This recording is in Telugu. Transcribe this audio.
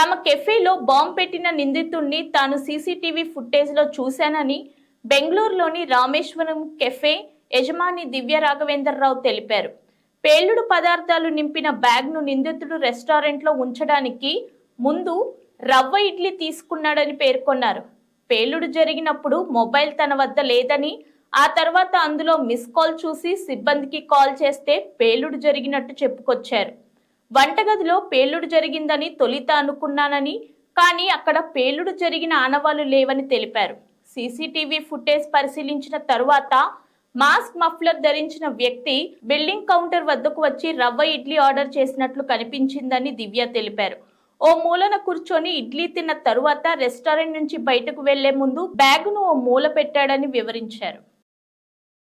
తమ కెఫేలో బాంబు పెట్టిన నిందితుడిని తాను సీసీటీవీ ఫుటేజ్లో చూశానని బెంగళూరులోని రామేశ్వరం కెఫే యజమాని దివ్య రాఘవేంద్రరావు తెలిపారు. పేలుడు పదార్థాలు నింపిన బ్యాగ్ను నిందితుడు రెస్టారెంట్లో ఉంచడానికి ముందు రవ్వ ఇడ్లీ తీసుకున్నాడని పేర్కొన్నారు. పేలుడు జరిగినప్పుడు మొబైల్ తన వద్ద లేదని ఆ తర్వాత అందులో మిస్ కాల్ చూసి సిబ్బందికి కాల్ చేస్తే పేలుడు జరిగినట్టు చెప్పుకొచ్చారు. వంటగదిలో పేలుడు జరిగిందని తొలిత అనుకున్నానని కానీ అక్కడ పేలుడు జరిగిన ఆనవాళ్ళు లేవని తెలిపారు. సీసీటీవీ ఫుటేజ్ పరిశీలించిన తరువాత మాస్క్ మఫ్లర్ ధరించిన వ్యక్తి బిల్డింగ్ కౌంటర్ వద్దకు వచ్చి రవ్వ ఇడ్లీ ఆర్డర్ చేసినట్లు కనిపించిందని దివ్య తెలిపారు. ఓ మూలన కూర్చొని ఇడ్లీ తిన్న తరువాత రెస్టారెంట్ నుంచి బయటకు వెళ్ళే ముందు బ్యాగును ఓ మూల పెట్టాడని వివరించారు.